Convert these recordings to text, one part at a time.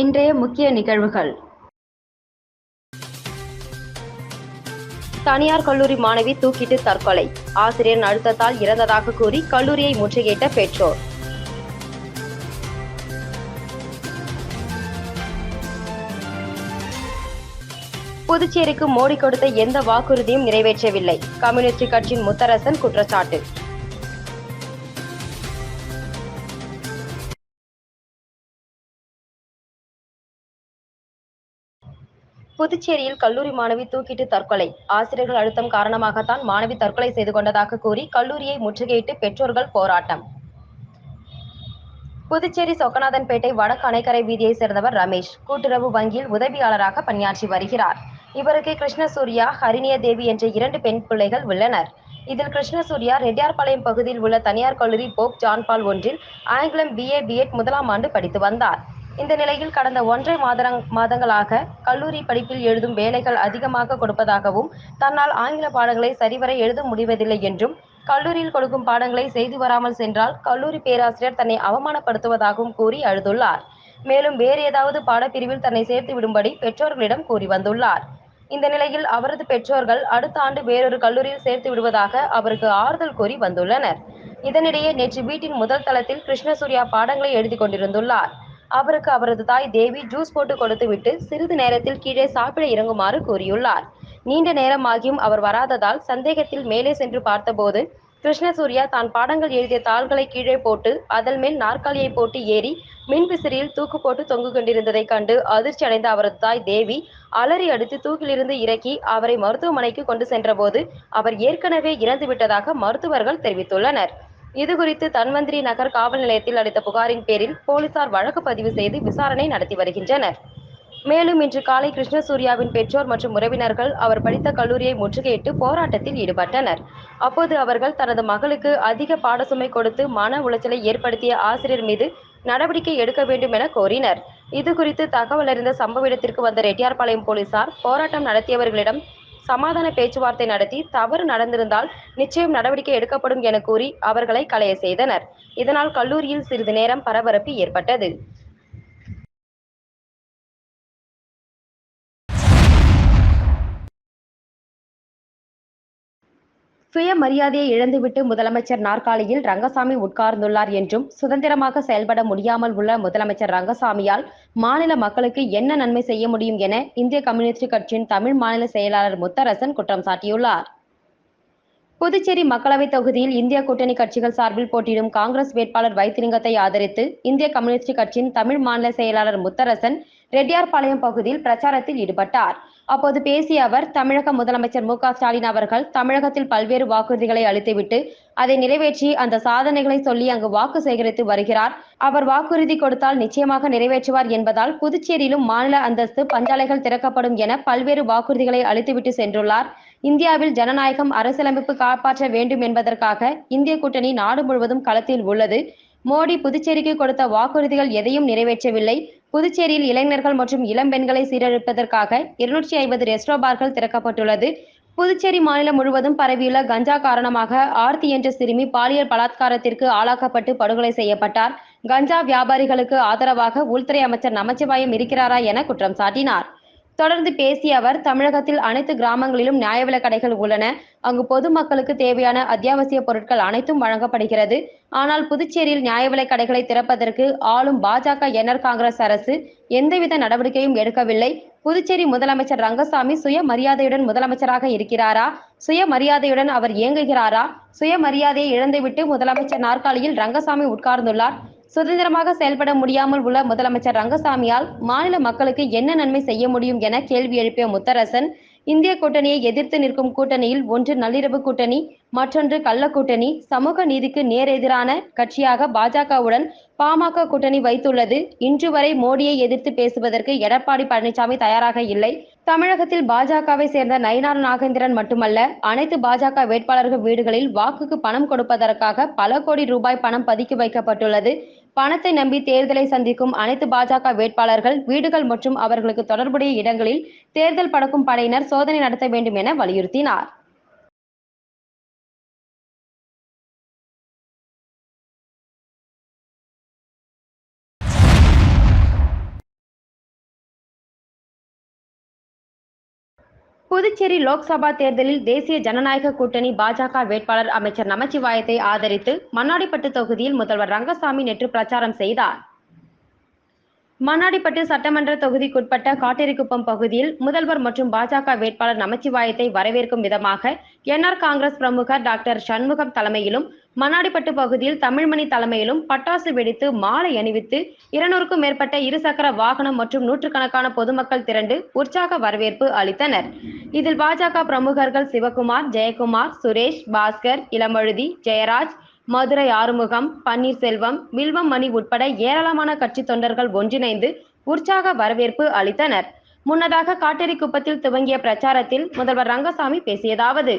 இன்றைய முக்கிய நிகழ்வுகள். தனியார் கல்லூரி மாணவி தூக்கிட்டு தற்கொலை. ஆசிரியர் அழுத்தத்தால் இறந்ததாக கூறி கல்லூரியை முற்றுகையிட்ட பெற்றோர். புதுச்சேரிக்கு மோடி கொடுத்த எந்த வாக்குறுதியும் நிறைவேற்றவில்லை. கம்யூனிஸ்ட் கட்சியின் முத்தரசன் குற்றச்சாட்டு. புதுச்சேரியில் கல்லூரி மாணவி தூக்கிட்டு தற்கொலை. ஆசிரியர்கள் அழுத்தம் காரணமாகத்தான் மாணவி தற்கொலை செய்து கொண்டதாக கூறி கல்லூரியை முற்றுகையிட்டு பெற்றோர்கள் போராட்டம். புதுச்சேரி சொக்கநாதன்பேட்டை வடக்கு அணைக்கரை வீதியைச் சேர்ந்தவர் ரமேஷ். கூட்டுறவு வங்கியில் உதவியாளராக பணியாற்றி வருகிறார். இவருக்கு கிருஷ்ணசூர்யா ஹரிணிய தேவி என்ற இரண்டு பெண் பிள்ளைகள் உள்ளனர். இதில் கிருஷ்ணசூர்யா ரெட்டியார்பாளையம் பகுதியில் உள்ள தனியார் கல்லூரி போப் ஜான்பால் ஒன்றில் ஆங்கிலம் பிஏ பிஎட் முதலாம் ஆண்டு படித்து வந்தார். இந்த நிலையில் கடந்த ஒன்றை மாதரங் மாதங்களாக கல்லூரி படிப்பில் எழுதும் வேலைகள் அதிகமாக கொடுப்பதாகவும் தன்னால் ஆங்கில பாடங்களை சரிவர எழுத முடிவதில்லை என்றும் கல்லூரியில் கொடுக்கும் பாடங்களை செய்து வராமல் சென்றால் கல்லூரி பேராசிரியர் தன்னை அவமானப்படுத்துவதாகவும் கூறி அழுதுள்ளார். மேலும் வேறு ஏதாவது பாடப்பிரிவில் தன்னை சேர்த்து விடும்படி பெற்றோர்களிடம் கூறி வந்துள்ளார். இந்த நிலையில் அவரது பெற்றோர்கள் அடுத்த ஆண்டு வேறொரு கல்லூரியில் சேர்த்து விடுவதாக அவருக்கு ஆறுதல் கூறி வந்துள்ளனர். இதனிடையே நேற்று வீட்டின் முதல் தளத்தில் கிருஷ்ணசூர்யா பாடங்களை எழுதி கொண்டிருந்துள்ளார். அவருக்கு அவரது தாய் தேவி ஜூஸ் போட்டு கொடுத்துவிட்டு சிறிது நேரத்தில் கீழே சாப்பிட இறங்குமாறு கூறியுள்ளார். நீண்ட நேரமாகியும் அவர் வராததால் சந்தேகத்தில் மேலே சென்று பார்த்தபோது கிருஷ்ணசூர்யா தான் பாடங்கள் எழுதிய தாள்களை கீழே போட்டு அதன் மேல் நாற்காலியை போட்டு ஏறி மின்விசிறியில் தூக்கு போட்டு தொங்கு கொண்டிருந்ததை கண்டு அதிர்ச்சி அடைந்த அவரது தாய் தேவி அலறி அடித்து தூக்கிலிருந்து இறக்கி அவரை மருத்துவமனைக்கு கொண்டு சென்றபோது அவர் ஏற்கனவே இறந்து விட்டதாக மருத்துவர்கள் தெரிவித்துள்ளனர். இதுகுறித்து தன்வந்திரி நகர் காவல் நிலையத்தில் அளித்த புகாரின் பேரில் போலீசார் வழக்கு பதிவு செய்து விசாரணை நடத்தி வருகின்றனர். மேலும் இன்று காலை கிருஷ்ணசூர்யாவின் பெற்றோர் மற்றும் உறவினர்கள் அவர் படித்த கல்லூரியை முற்றுகையிட்டு போராட்டத்தில் ஈடுபட்டனர். அப்போது அவர்கள் தனது மகளுக்கு அதிக பாடசுமை கொடுத்து மன உளைச்சலை ஏற்படுத்திய ஆசிரியர் மீது நடவடிக்கை எடுக்க வேண்டும் என கோரினர். இது குறித்து தகவல் அறிந்த சம்பவ இடத்திற்கு வந்த ரெட்டியார்பாளையம் போலீசார் போராட்டம் நடத்தியவர்களிடம் சமாதான பேச்சுவார்த்தை நடத்தி தவறு நடந்திருந்தால் நிச்சயம் நடவடிக்கை எடுக்கப்படும் என கூறி அவர்களை கலைய செய்தனர். இதனால் கல்லூரியில் சிறிது நேரம் பரபரப்பு ஏற்பட்டது. சுயமரியாதையை இழந்துவிட்டு முதலமைச்சர் நாற்காலியில் ரங்கசாமி உட்கார்ந்துள்ளார் என்றும் சுதந்திரமாக செயல்பட முடியாமல் உள்ள முதலமைச்சர் ரங்கசாமியால் மாநில மக்களுக்கு என்ன நன்மை செய்ய முடியும் என இந்திய கம்யூனிஸ்ட் கட்சியின் தமிழ் மாநில செயலாளர் முத்தரசன் குற்றம் சாட்டியுள்ளார். புதுச்சேரி மக்களவைத் தொகுதியில் இந்திய கூட்டணி கட்சிகள் சார்பில் போட்டியிடும் காங்கிரஸ் வேட்பாளர் வைத்திலிங்கத்தை ஆதரித்து இந்திய கம்யூனிஸ்ட் கட்சியின் தமிழ் மாநில செயலாளர் முத்தரசன் ரெட்டியார்பாளையம் பகுதியில் பிரச்சாரத்தில் ஈடுபட்டார். அப்போது பேசிய அவர் தமிழக முதலமைச்சர் மு ஸ்டாலின் அவர்கள் தமிழகத்தில் பல்வேறு வாக்குறுதிகளை அளித்துவிட்டு அதை நிறைவேற்றி அந்த சாதனைகளை சொல்லி அங்கு வாக்கு சேகரித்து வருகிறார். அவர் வாக்குறுதி கொடுத்தால் நிச்சயமாக நிறைவேற்றுவார் என்பதால் புதுச்சேரியிலும் மாநில அந்தஸ்து பஞ்சாலைகள் திறக்கப்படும் என பல்வேறு வாக்குறுதிகளை அளித்துவிட்டு சென்றுள்ளார். இந்தியாவில் ஜனநாயகம் அரசியலமைப்பு காப்பாற்ற வேண்டும் என்பதற்காக இந்திய கூட்டணி நாடு முழுவதும் களத்தில் உள்ளது. மோடி புதுச்சேரிக்கு கொடுத்த வாக்குறுதிகள் எதையும் நிறைவேற்றவில்லை. புதுச்சேரியில் இளைஞர்கள் மற்றும் இளம் பெண்களை சீரழிப்பதற்காக இருநூற்றி ஐம்பது ரெஸ்டோ பார்கள் திறக்கப்பட்டுள்ளது. புதுச்சேரி மாநிலம் முழுவதும் பரவியுள்ள கஞ்சா காரணமாக ஆர்த்தி என்ற சிறுமி பாலியல் பலாத்காரத்திற்கு ஆளாக்கப்பட்டு படுகொலை செய்யப்பட்டார். கஞ்சா வியாபாரிகளுக்கு ஆதரவாக உள்துறை அமைச்சர் நமச்சிவாயம் இருக்கிறாரா என குற்றம் சாட்டினார். தொடர்ந்து பேசிய அவர் தமிழகத்தில் அனைத்து கிராமங்களிலும் நியாய விலை கடைகள் உள்ளன. அங்கு பொதுமக்களுக்கு தேவையான அத்தியாவசிய பொருட்கள் அனைத்தும் வழங்கப்படுகிறது. ஆனால் புதுச்சேரியில் நியாய விலை கடைகளை திறப்பதற்கு ஆளும் பாஜக என்ஆர் காங்கிரஸ் அரசு எந்தவித நடவடிக்கையும் எடுக்கவில்லை. புதுச்சேரி முதலமைச்சர் ரங்கசாமி சுயமரியாதையுடன் முதலமைச்சராக இருக்கிறாரா? சுயமரியாதையுடன் அவர் இயங்குகிறாரா? சுயமரியாதையை இழந்துவிட்டு முதலமைச்சர் நாற்காலியில் ரங்கசாமி உட்கார்ந்துள்ளார். சுதந்திரமாக செயல்பட முடியாமல் உள்ள முதலமைச்சர் ரங்கசாமியால் மாநில மக்களுக்கு என்ன நன்மை செய்ய முடியும் என கேள்வி எழுப்பிய முத்தரசன் இந்திய கூட்டணியை எதிர்த்து நிற்கும் கூட்டணியில் ஒன்று நள்ளிரவு கூட்டணி மற்றொன்று கள்ள கூட்டணி சமூக நீதிக்கு நேரெதிரான கட்சியாக பாஜகவுடன் பாமக கூட்டணி வைத்துள்ளது. இன்று வரை மோடியை எதிர்த்து பேசுவதற்கு எடப்பாடி பழனிசாமி தயாராக இல்லை. தமிழகத்தில் பாஜகவை சேர்ந்த நயினார் நாகேந்திரன் மட்டுமல்ல அனைத்து பாஜக வேட்பாளர்கள் வீடுகளில் வாக்குக்கு பணம் கொடுப்பதற்காக பல கோடி ரூபாய் பணம் பதுக்கி வைக்கப்பட்டுள்ளது. பணத்தை நம்பி தேர்தலை சந்திக்கும் அனைத்து பாஜக வேட்பாளர்கள் வீடுகள் மற்றும் அவர்களுக்கு தொடர்புடைய இடங்களில் தேர்தல் படக்கும் படையினர் சோதனை நடத்த வேண்டும் என வலியுறுத்தினார். புதுச்சேரி லோக்சபா தேர்தலில் தேசிய ஜனநாயக கூட்டணி பாஜக வேட்பாளர் அமைச்சர் நமச்சிவாயத்தை ஆதரித்து மண்ணாடிப்பட்டு தொகுதியில் முதல்வர் ரங்கசாமி நேற்று பிரச்சாரம் செய்தார். மண்ணாடிப்பட்டு சட்டமன்ற தொகுதிக்குட்பட்ட காட்டேரிக்குப்பம் பகுதியில் முதல்வர் மற்றும் பாஜக வேட்பாளர் நமச்சிவாயத்தை வரவேற்கும் விதமாக என்ஆர் காங்கிரஸ் பிரமுகர் டாக்டர் சண்முகம் தலைமையிலும் மண்ணாடிப்பட்டு பகுதியில் தமிழ்மணி தலைமையிலும் பட்டாசு வெடித்து மாலை அணிவித்து இருநூறுக்கும் மேற்பட்ட இருசக்கர வாகனம் மற்றும் நூற்றுக்கணக்கான பொதுமக்கள் திரண்டு உற்சாக வரவேற்பு அளித்தனர். இதில் பாஜக பிரமுகர்கள் சிவகுமார் ஜெயக்குமார் சுரேஷ் பாஸ்கர் இளமழுதி ஜெயராஜ் மதுரை ஆறுமுகம் பன்னீர்செல்வம் வில்வம் மணி உட்பட ஏராளமான கட்சி தொண்டர்கள் ஒன்றிணைந்து உற்சாக வரவேற்பு அளித்தனர். முன்னதாக காட்டேரிக்குப்பத்தில் துவங்கிய பிரச்சாரத்தில் முதல்வர் ரங்கசாமி பேசியதாவது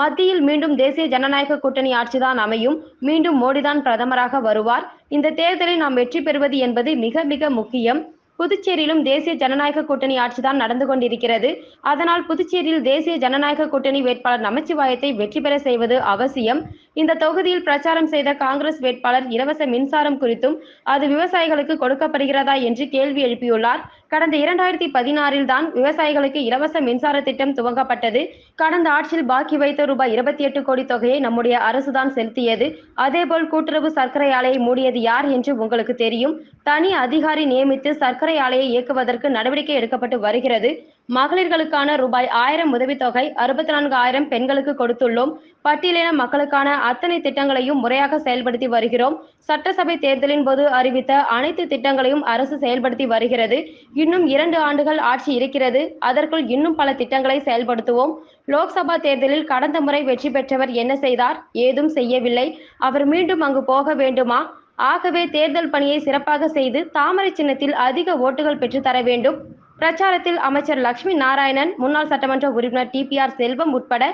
மத்தியில் மீண்டும் தேசிய ஜனநாயக கூட்டணி ஆட்சிதான் அமையும் மீண்டும் மோடிதான் பிரதமராக வருவார். இந்த தேர்தலில் நாம் வெற்றி பெறுவது என்பது மிக மிக முக்கியம். புதுச்சேரியிலும் தேசிய ஜனநாயக கூட்டணி ஆட்சிதான் நடந்து கொண்டிருக்கிறது. அதனால் புதுச்சேரியில் தேசிய ஜனநாயக கூட்டணி வேட்பாளர் நமச்சிவாயத்தை வெற்றி பெற செய்வது அவசியம். இந்த தொகுதியில் பிரச்சாரம் செய்த காங்கிரஸ் வேட்பாளர் இலவச மின்சாரம் குறித்தும் அது விவசாயிகளுக்கு கொடுக்கப்படுகிறதா என்று கேள்வி எழுப்பியுள்ளார். கடந்த இரண்டாயிரத்தி பதினாறில் தான் விவசாயிகளுக்கு இலவச மின்சார திட்டம் துவங்கப்பட்டது. கடந்த ஆட்சியில் பாக்கி வைத்த ரூபாய் இருபத்தி எட்டு கோடி தொகையை நம்முடைய அரசுதான் செலுத்தியது. அதேபோல் கூட்டுறவு சர்க்கரை ஆலையை மூடியது யார் என்று உங்களுக்கு தெரியும். தனி அதிகாரி நியமித்து சர்க்கரை ஆலையை இயக்குவதற்கு நடவடிக்கை எடுக்கப்பட்டு வருகிறது. மகளிர்களுக்கான ரூபாய் ஆயிரம் உதவித்தொகை அறுபத்தி நான்கு ஆயிரம் பெண்களுக்கு கொடுத்துள்ளோம். பட்டியலின மக்களுக்கான அத்தனை திட்டங்களையும் முறையாக செயல்படுத்தி வருகிறோம். சட்டசபை தேர்தலின் போது அறிவித்த அனைத்து திட்டங்களையும் அரசு செயல்படுத்தி வருகிறது. இன்னும் இரண்டு ஆண்டுகள் ஆட்சி இருக்கிறது. அதற்குள் இன்னும் பல திட்டங்களை செயல்படுத்துவோம். லோக்சபா தேர்தலில் கடந்த முறை வெற்றி பெற்றவர் என்ன செய்தார்? ஏதும் செய்யவில்லை. அவர் மீண்டும் அங்கு போக வேண்டுமா? ஆகவே தேர்தல் பணியை சிறப்பாக செய்து தாமரை சின்னத்தில் அதிக ஓட்டுகள் பெற்றுத்தர வேண்டும். பிரச்சாரத்தில் அமைச்சர் லட்சுமி நாராயணன் முன்னாள் சட்டமன்ற உறுப்பினர் டிபிஆர் செல்வம் உட்பட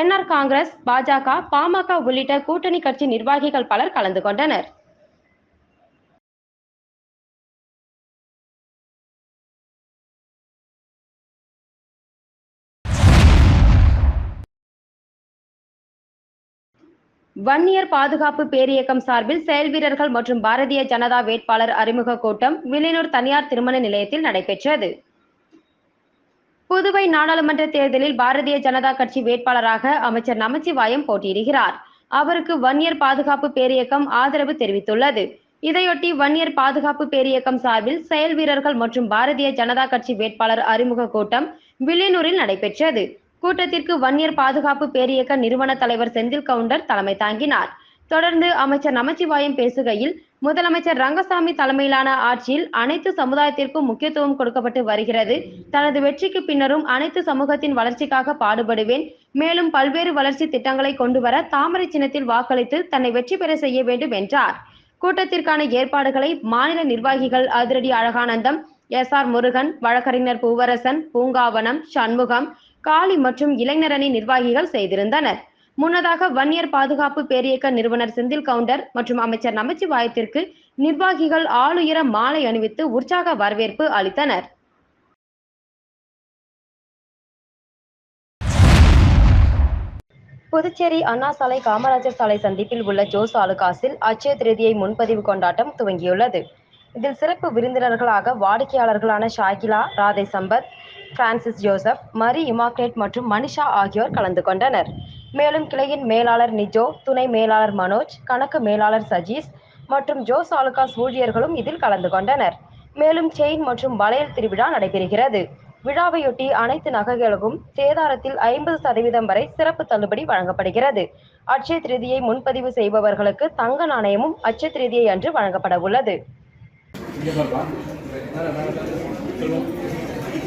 என்ஆர் காங்கிரஸ் பாஜக பாமக உள்ளிட்ட கூட்டணி கட்சி நிர்வாகிகள் பலர் கலந்து கொண்டனர். வன்னியர் பாதுகாப்பு பேரியக்கம் சார்பில் செயல் வீரர்கள் மற்றும் பாரதிய ஜனதா வேட்பாளர் அறிமுக கூட்டம் வில்லியனூர் தனியார் திருமண நிலையத்தில் நடைபெற்றது. புதுவை நாடாளுமன்ற தேர்தலில் பாரதிய ஜனதா கட்சி வேட்பாளராக அமைச்சர் நமச்சிவாயம் போட்டியிடுகிறார். அவருக்கு வன்னியர் பாதுகாப்பு பேரியக்கம் ஆதரவு தெரிவித்துள்ளது. இதையொட்டி வன்னியர் பாதுகாப்பு பேரியக்கம் சார்பில் செயல் வீரர்கள் மற்றும் பாரதிய ஜனதா கட்சி வேட்பாளர் அறிமுக கூட்டம் வில்லியனூரில் நடைபெற்றது. கூட்டத்திற்கு வன்னியர் பாதுகாப்பு பேரியக்க நிறுவன தலைவர் செந்தில் கவுண்டர் தலைமை தாங்கினார். தொடர்ந்து அமைச்சர் நமச்சிவாயம் பேசுகையில் முதலமைச்சர் ரங்கசாமி தலைமையிலான ஆட்சியில் அனைத்து சமுதாயத்திற்கும் முக்கியத்துவம் கொடுக்கப்பட்டு வருகிறது. தனது வெற்றிக்கு பின்னரும் அனைத்து சமூகத்தின் வளர்ச்சிக்காக பாடுபடுவேன். மேலும் பல்வேறு வளர்ச்சி திட்டங்களை கொண்டு வர தாமரை சின்னத்தில் வாக்களித்து தன்னை வெற்றி பெற செய்ய வேண்டும் என்றார். கூட்டத்திற்கான ஏற்பாடுகளை மாநில நிர்வாகிகள் அதிரடி அழகானந்தம் எஸ் ஆர் முருகன் வழக்கறிஞர் பூவரசன் பூங்காவனம் சண்முகம் காளி மற்றும் இளைஞரணி நிர்வாகிகள் செய்திருந்தனர். முன்னதாக வன்னியர் பாதுகாப்பு பேரியக்க நிறுவனர் செந்தில் கவுண்டர் மற்றும் அமைச்சர் நமச்சிவாயத்திற்கு நிர்வாகிகள் ஆளுயர மாலை அணிவித்து உற்சாக வரவேற்பு அளித்தனர். புதுச்சேரி அண்ணா சாலை காமராஜர் சாலை சந்திப்பில் உள்ள ஜோஸ் ஆலுகாஸில் அச்சய திருதியை முன்பதிவு கொண்டாட்டம் துவங்கியுள்ளது. இதில் சிறப்பு விருந்தினர்களாக வாடிக்கையாளர்களான Shakila Radhe Sampath Francis Joseph Mary Immaculate மற்றும் மனிஷா ஆகியோர் கலந்து கொண்டனர். மேலும் கிளையின் மேலாளர் நிஜோ துணை மேலாளர் மனோஜ் கணக்கு மேலாளர் சஜீஸ் மற்றும் ஜோஸ் ஆலுகாஸ் ஊழியர்களும் இதில் கலந்து கொண்டனர். மேலும் செயின் மற்றும் வளையல் திருவிழா நடைபெறுகிறது. விழாவையொட்டி அனைத்து நகைகளுக்கும் சேதாரத்தில் ஐம்பது சதவீதம் வரை சிறப்பு தள்ளுபடி வழங்கப்படுகிறது. அட்சய திருதியை முன்பதிவு செய்பவர்களுக்கு தங்க நாணயமும் அட்சய திருதியை அன்று வழங்கப்பட உள்ளது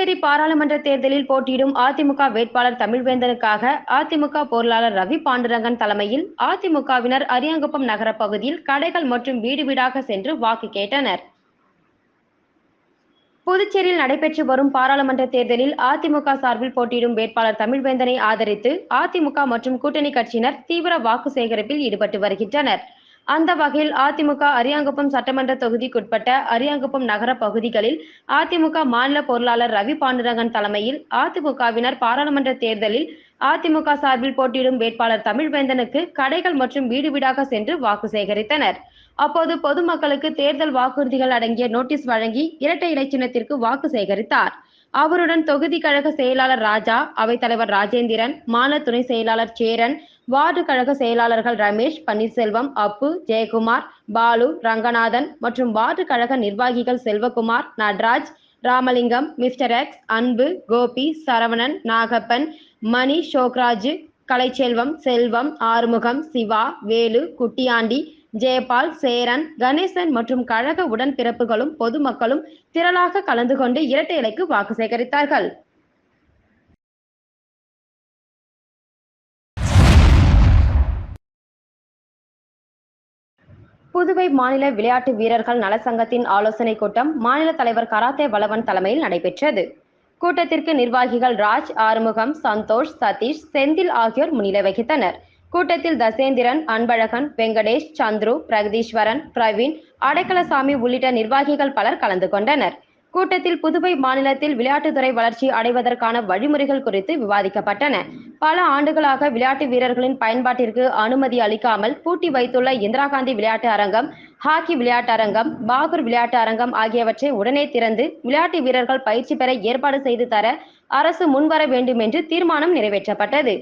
புதுச்சேரி பாராளுமன்ற தேர்தலில் போட்டியிடும் அதிமுக வேட்பாளர் தமிழ்வேந்தனுக்காக அதிமுக பொருளாளர் ரவி பாண்டுரங்கன் தலைமையில் அதிமுகவினர் அரியாங்குப்பம் நகர பகுதியில் கடைகள் மற்றும் வீடு வீடாக சென்று வாக்கு கேட்டனர். புதுச்சேரியில் நடைபெற்று வரும் பாராளுமன்ற தேர்தலில் அதிமுக சார்பில் போட்டியிடும் வேட்பாளர் தமிழ்வேந்தனை ஆதரித்து அதிமுக மற்றும் கூட்டணி கட்சியினர் தீவிர வாக்கு சேகரிப்பில் ஈடுபட்டு வருகின்றனர். அந்த வகையில் அதிமுக அரியாங்குப்பம் சட்டமன்ற தொகுதிக்குட்பட்ட அரியாங்குப்பம் நகர பகுதிகளில் அதிமுக மாநில பொருளாளர் ரவி பாண்டுரங்கன் தலைமையில் அதிமுகவினர் பாராளுமன்ற தேர்தலில் அதிமுக சார்பில் போட்டியிடும் வேட்பாளர் தமிழ்வேந்தனுக்கு கடைகள் மற்றும் வீடு வீடாக சென்று வாக்கு சேகரித்தனர். அப்போது பொதுமக்களுக்கு தேர்தல் வாக்குறுதிகள் அடங்கிய நோட்டீஸ் வழங்கி இரட்டை இலை சின்னத்திற்கு வாக்கு சேகரித்தார். அவருடன் தொகுதி கழக செயலாளர் ராஜா அவைத்தலைவர் ராஜேந்திரன் மாநில துணை செயலாளர் சேரன் வார்டு கழக செயலாளர்கள் ரமேஷ் பன்னீர்செல்வம் அப்பு ஜெயக்குமார் பாலு ரங்கநாதன் மற்றும் வார்டு கழக நிர்வாகிகள் செல்வகுமார் நட்ராஜ் ராமலிங்கம் மிஸ்டர் எக்ஸ் அன்பு கோபி சரவணன் நாகப்பன் மணி ஷோக்ராஜ் கலைச்செல்வம் செல்வம் ஆறுமுகம் சிவா வேலு குட்டியாண்டி ஜெயபால் சேரன் கணேசன் மற்றும் கழக உடன்பிறப்புகளும் பொதுமக்களும் திரளாக கலந்து கொண்டு இரட்டை இலைக்கு வாக்கு சேகரித்தார்கள். புதுவை மாநில விளையாட்டு வீரர்கள் நலசங்கத்தின் ஆலோசனை கூட்டம் மாநில தலைவர் கராத்தே வளவன் தலைமையில் நடைபெற்றது. கூட்டத்திற்கு நிர்வாகிகள் ராஜ் ஆறுமுகம் சந்தோஷ் சதீஷ் செந்தில் ஆகியோர் முன்னிலை வகித்தனர். கூட்டத்தில் தசேந்திரன் அன்பழகன் வெங்கடேஷ் சந்துரு பிரகதீஸ்வரன் பிரவீன் அடைக்கலசாமி உள்ளிட்ட நிர்வாகிகள் பலர் கலந்து கொண்டனர். கூட்டத்தில் புதுவை மாநிலத்தில் விளையாட்டுத்துறை வளர்ச்சி அடைவதற்கான வழிமுறைகள் குறித்து விவாதிக்கப்பட்டன. பல ஆண்டுகளாக விளையாட்டு வீரர்களின் பயன்பாட்டிற்கு அனுமதி அளிக்காமல் பூட்டி வைத்துள்ள இந்திரா காந்தி விளையாட்டு அரங்கம் ஹாக்கி விளையாட்டு அரங்கம் பாகூர் விளையாட்டு அரங்கம் ஆகியவற்றை உடனே திறந்து விளையாட்டு வீரர்கள் பயிற்சி பெற ஏற்பாடு செய்து தர அரசு முன்வர வேண்டும் என்று தீர்மானம் நிறைவேற்றப்பட்டது.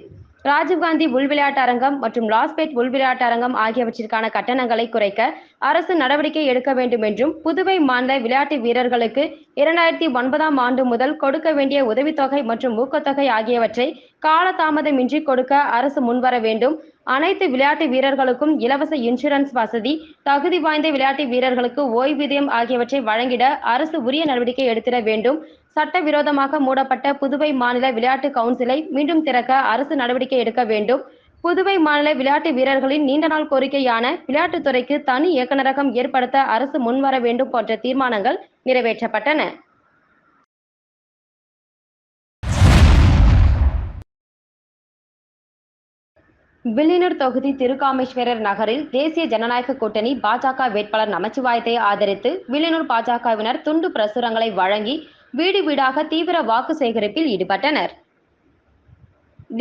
ராஜீவ்காந்தி உள் விளையாட்டு அரங்கம் மற்றும் லாஸ்பேட் உள் விளையாட்டு அரங்கம் ஆகியவற்றிற்கான கட்டணங்களை குறைக்க அரசு நடவடிக்கை எடுக்க வேண்டும் என்றும் புதுவை மாநில விளையாட்டு வீரர்களுக்கு இரண்டாயிரத்தி ஒன்பதாம் ஆண்டு முதல் கொடுக்க வேண்டிய உதவித்தொகை மற்றும் ஊக்கத்தொகை ஆகியவற்றை காலதாமதமின்றி கொடுக்க அரசு முன்வர வேண்டும். அனைத்து விளையாட்டு வீரர்களுக்கும் இலவச இன்சூரன்ஸ் வசதி தகுதி வாய்ந்த விளையாட்டு வீரர்களுக்கு ஓய்வூதியம் ஆகியவற்றை வழங்கிட அரசு உரிய நடவடிக்கை எடுத்திட வேண்டும். சட்டவிரோதமாக மூடப்பட்ட புதுவை மாநில விளையாட்டு கவுன்சிலை மீண்டும் திறக்க அரசு நடவடிக்கை எடுக்க வேண்டும். புதுவை மாநில விளையாட்டு வீரர்களின் நீண்ட நாள் கோரிக்கையான விளையாட்டுத்துறைக்கு தனி இயக்குநரகம் ஏற்படுத்த அரசு முன்வர வேண்டும் போன்ற தீர்மானங்கள் நிறைவேற்றப்பட்டன. வில்லியனூர் தொகுதி திருக்காமேஸ்வரர் நகரில் தேசிய ஜனநாயக கூட்டணி பாஜக வேட்பாளர் நமச்சிவாயத்தை ஆதரித்து வில்லியனூர் பாஜகவினர் துண்டு பிரசுரங்களை வழங்கி வீடு வீடாக தீவிர வாக்கு சேகரிப்பில் ஈடுபட்டனர்.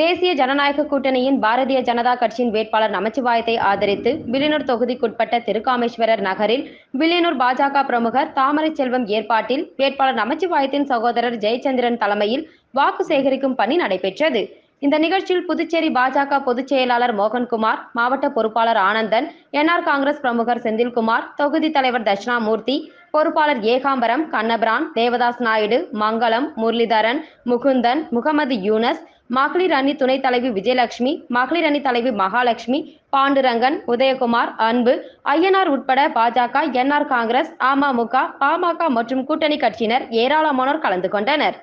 தேசிய ஜனநாயக கூட்டணியின் பாரதிய ஜனதா கட்சியின் வேட்பாளர் நமச்சிவாயத்தை ஆதரித்து வில்லியனூர் தொகுதிக்குட்பட்ட திருக்காமேஸ்வரர் நகரில் வில்லியனூர் பாஜக பிரமுகர் தாமரை செல்வம் ஏற்பாட்டில் வேட்பாளர் நமச்சிவாயத்தின் சகோதரர் ஜெயச்சந்திரன் தலைமையில் வாக்கு சேகரிக்கும் பணி நடைபெற்றது. இந்த நிகழ்ச்சியில் புதுச்சேரி பாஜக பொதுச் செயலாளர் மோகன்குமார் மாவட்ட பொறுப்பாளர் ஆனந்தன் என்ஆர் காங்கிரஸ் பிரமுகர் செந்தில்குமார் தொகுதி தலைவர் தட்சிணாமூர்த்தி பொறுப்பாளர் ஏகாம்பரம் கண்ணபிரான் தேவதாஸ் நாயுடு மங்களம் முரளிதரன் முகுந்தன் முகமது யூனஸ் மகளிர் அணி துணைத் தலைவி விஜயலட்சுமி மகளிர் அணி தலைவி மகாலட்சுமி பாண்டுரங்கன் உதயகுமார் அன்பு ஐயனார் உட்பட பாஜக என்ஆர் காங்கிரஸ் அமமுக பாமக மற்றும் கூட்டணி கட்சியினர் ஏராளமானோர் கலந்து கொண்டனர்.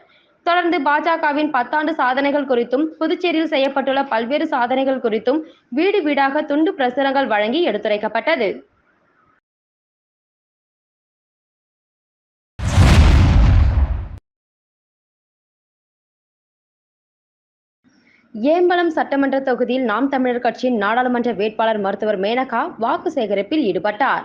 தொடர்ந்து பாஜகவின் பத்தாண்டு சாதனைகள் குறித்தும் புதுச்சேரியில் செய்யப்பட்டுள்ள பல்வேறு சாதனைகள் குறித்தும் வீடு வீடாக துண்டு பிரசுரங்கள் வழங்கி எடுத்துரைக்கப்பட்டது. ஏம்பலம் சட்டமன்ற தொகுதியில் நாம் தமிழர் கட்சியின் நாடாளுமன்ற வேட்பாளர் மருத்துவர் மேனகா வாக்கு சேகரிப்பில் ஈடுபட்டார்.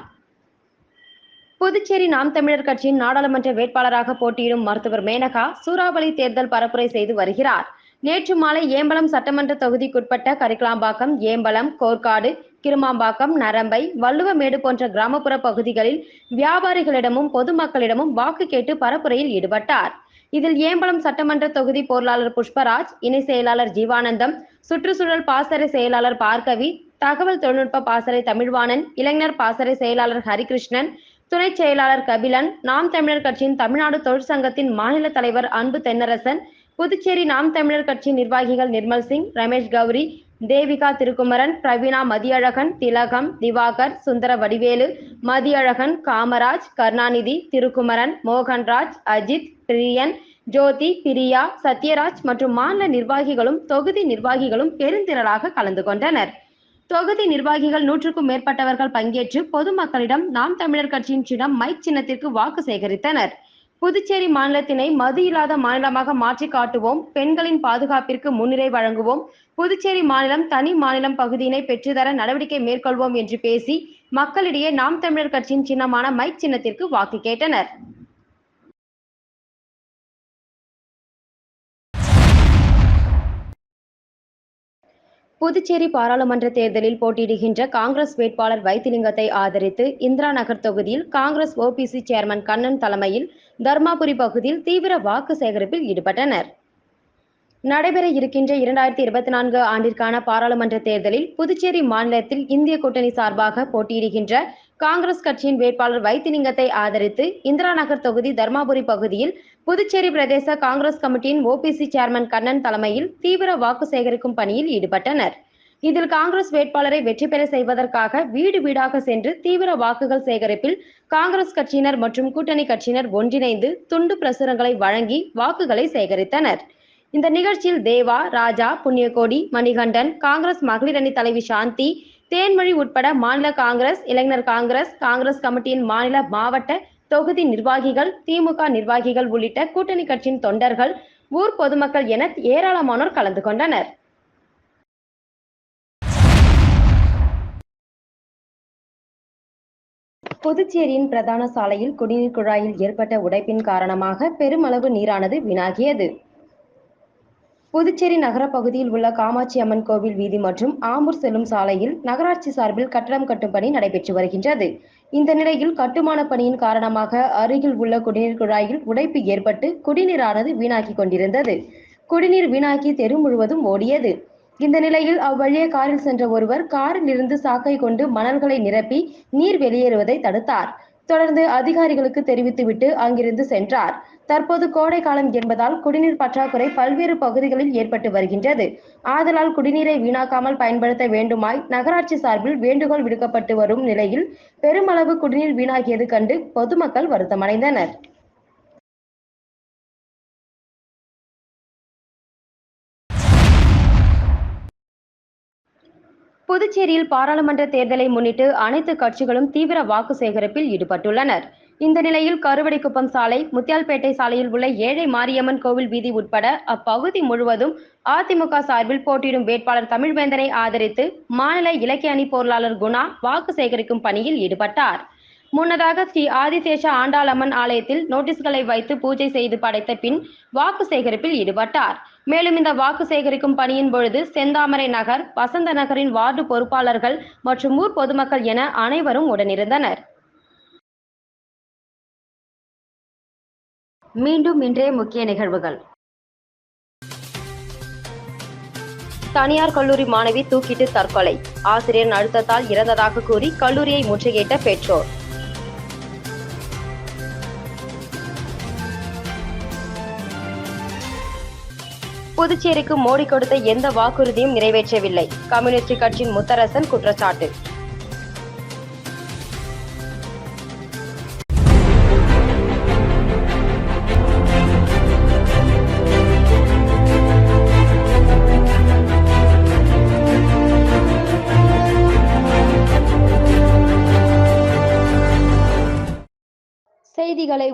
புதுச்சேரி நாம் தமிழர் கட்சியின் நாடாளுமன்ற வேட்பாளராக போட்டியிடும் மருத்துவர் மேனகா சூறாவளி தேர்தல் பரப்புரை செய்து வருகிறார். நேற்று மாலை ஏம்பலம் சட்டமன்ற தொகுதிக்குட்பட்ட கரிக்கலாம்பாக்கம் ஏம்பலம் கோர்க்காடு கிருமாம்பாக்கம் நரம்பை வள்ளுவமேடு போன்ற கிராமப்புற பகுதிகளில் வியாபாரிகளிடமும் பொதுமக்களிடமும் வாக்கு கேட்டு பரப்புரையில் ஈடுபட்டார். இதில் ஏம்பலம் சட்டமன்ற தொகுதி பொருளாளர் புஷ்பராஜ் இணை செயலாளர் ஜீவானந்தம் சுற்றுச்சூழல் பாசறை செயலாளர் பார்கவி தகவல் தொழில்நுட்ப பாசறை தமிழ்வாணன் இளைஞர் பாசறை செயலாளர் ஹரிகிருஷ்ணன் துணை செயலாளர் கபிலன் நாம் தமிழர் கட்சியின் தமிழ்நாடு தொழிற்சங்கத்தின் மாநில தலைவர் அன்பு தென்னரசன் புதுச்சேரி நாம் தமிழர் கட்சி நிர்வாகிகள் நிர்மல் சிங் ரமேஷ் கௌரி தேவிகா திருக்குமரன் பிரவீனா மதியழகன் திலகம் திவாகர் சுந்தர வடிவேலு மதியழகன் காமராஜ் கருணாநிதி திருக்குமரன் மோகன்ராஜ் அஜித் பிரியன் ஜோதி பிரியா சத்யராஜ் மற்றும் மாநில நிர்வாகிகளும் தொகுதி நிர்வாகிகளும் பெருந்திரளாக கலந்து கொண்டனர். தொகுதி நிர்வாகிகள் நூற்றுக்கும் மேற்பட்டவர்கள் பங்கேற்று பொதுமக்களிடம் நாம் தமிழர் கட்சியின் சின்னம் மைக் சின்னத்திற்கு வாக்கு சேகரித்தனர். புதுச்சேரி மாநிலத்தினை மது இல்லாத மாநிலமாக மாற்றி காட்டுவோம். பெண்களின் பாதுகாப்பிற்கு முன்னுரை வழங்குவோம். புதுச்சேரி மாநிலம் தனி மாநிலம் பகுதியினை பெற்றுதர நடவடிக்கை மேற்கொள்வோம் என்று பேசி மக்களிடையே நாம் தமிழர் கட்சியின் சின்னமான மைக் சின்னத்திற்கு வாக்கு கேட்டனர். புதுச்சேரி பாராளுமன்ற தேர்தலில் போட்டியிடுகின்ற காங்கிரஸ் வேட்பாளர் வைத்திலிங்கத்தை ஆதரித்து இந்திரா நகர் தொகுதியில் காங்கிரஸ் ஓபிசி சேர்மன் கண்ணன் தலைமையில் தர்மாபுரி பகுதியில் தீவிர வாக்கு சேகரிப்பில் ஈடுபட்டனர். நடைபெற இருக்கின்ற இரண்டாயிரத்தி இருபத்தி நான்கு ஆண்டிற்கான பாராளுமன்ற தேர்தலில் புதுச்சேரி மாநிலத்தில் இந்திய கூட்டணி சார்பாக போட்டியிடுகின்ற காங்கிரஸ் கட்சியின் வேட்பாளர் வைத்திலிங்கத்தை ஆதரித்து இந்திரா நகர் தொகுதி தர்மாபுரி பகுதியில் புதுச்சேரி பிரதேச காங்கிரஸ் கமிட்டியின் ஓபிசி சேர்மன் கண்ணன் தலைமையில் தீவிர வாக்கு சேகரிக்கும் பணியில் ஈடுபட்டனர். இதில் காங்கிரஸ் வேட்பாளரை வெற்றி பெற செய்வதற்காக வீடு வீடாக சென்று தீவிர வாக்குகள் சேகரிப்பில் காங்கிரஸ் கட்சியினர் மற்றும் கூட்டணி கட்சியினர் ஒன்றிணைந்து துண்டு பிரசுரங்களை வழங்கி வாக்குகளை சேகரித்தனர். இந்த நிகழ்ச்சியில் தேவா ராஜா புண்ணியகோடி மணிகண்டன் காங்கிரஸ் மகளிர் அணி தலைவி சாந்தி தேன்மொழி உட்பட மாநில காங்கிரஸ் இளைஞர் காங்கிரஸ் காங்கிரஸ் கமிட்டியின் மாநில மாவட்ட தொகுதி நிர்வாகிகள் திமுக நிர்வாகிகள் உள்ளிட்ட கூட்டணி கட்சியின் தொண்டர்கள் ஊர் பொதுமக்கள் என ஏராளமானோர் கலந்து கொண்டனர். புதுச்சேரியின் பிரதான சாலையில் குடிநீர் குழாயில் ஏற்பட்ட உடைப்பின் காரணமாக பெருமளவு நீரானது வீணாகியது. புதுச்சேரி நகர பகுதியில் உள்ள காமாட்சி அம்மன் கோவில் வீதி மற்றும் ஆம்பூர் செல்லும் சாலையில் நகராட்சி சார்பில் கட்டடம் கட்டும் பணி நடைபெற்று வருகின்றது. இந்த நிலையில் கட்டுமான பணியின் காரணமாக அருகில் உள்ள குடிநீர் குழாயில் உடைப்பு ஏற்பட்டு குடிநீரானது வீணாக்கி கொண்டிருந்தது. குடிநீர் வீணாக்கி தெரு முழுவதும் ஓடியது. இந்த நிலையில் அவ்வழியே காரில் சென்ற ஒருவர் காரில் இருந்து சாக்கை கொண்டு மணல்களை நிரப்பி நீர் வெளியேறுவதை தடுத்தார். தொடர்ந்து அதிகாரிகளுக்கு தெரிவித்துவிட்டு அங்கிருந்து சென்றார். தற்போது கோடை காலம் என்பதால் குடிநீர் பற்றாக்குறை பல்வேறு பகுதிகளில் ஏற்பட்டு வருகின்றது. ஆதலால் குடிநீரை வீணாக்காமல் பயன்படுத்த வேண்டுமாய் நகராட்சி சார்பில் வேண்டுகோள் விடுக்கப்பட்டு வரும் நிலையில் பெருமளவு குடிநீர் வீணாகியது கண்டு பொதுமக்கள் வருத்தமடைந்தனர். புதுச்சேரியில் பாராளுமன்ற தேர்தலை முன்னிட்டு அனைத்து கட்சிகளும் தீவிர வாக்கு சேகரிப்பில் ஈடுபட்டுள்ளனர். இந்த நிலையில் கருவடிக்குப்பம் சாலை முத்தியால்பேட்டை சாலையில் உள்ள ஏழை மாரியம்மன் கோவில் வீதி உட்பட அப்பகுதி முழுவதும் அதிமுக சார்பில் போட்டியிடும் வேட்பாளர் தமிழ்வேந்தனை ஆதரித்து மாநில இலக்கிய அணி பொருளாளர் குணா வாக்கு சேகரிக்கும் பணியில் ஈடுபட்டார். முன்னதாக ஸ்ரீ ஆதிசேஷ ஆண்டாளம்மன் ஆலயத்தில் நோட்டீஸ்களை வைத்து பூஜை செய்து படைத்த பின் வாக்கு சேகரிப்பில் ஈடுபட்டார். மேலும் இந்த வாக்கு சேகரிக்கும் பணியின் பொழுது செந்தாமரை நகர் வசந்த நகரின் வார்டு பொறுப்பாளர்கள் மற்றும் ஊர் பொதுமக்கள் என அனைவரும் உடனிருந்தனர். மீண்டும் இன்றைய முக்கிய நிகழ்வுகள். தனியார் கல்லூரி மாணவி தூக்கிட்டு தற்கொலை. ஆசிரியர் அழுத்தத்தால் இறந்ததாக கூறி கல்லூரியை முற்றுகையிட்ட பெற்றோர். புதுச்சேரிக்கு மோடி கொடுத்த எந்த வாக்குறுதியும் நிறைவேற்றவில்லை. கம்யூனிஸ்ட் கட்சியின் முத்தரசன் குற்றச்சாட்டு.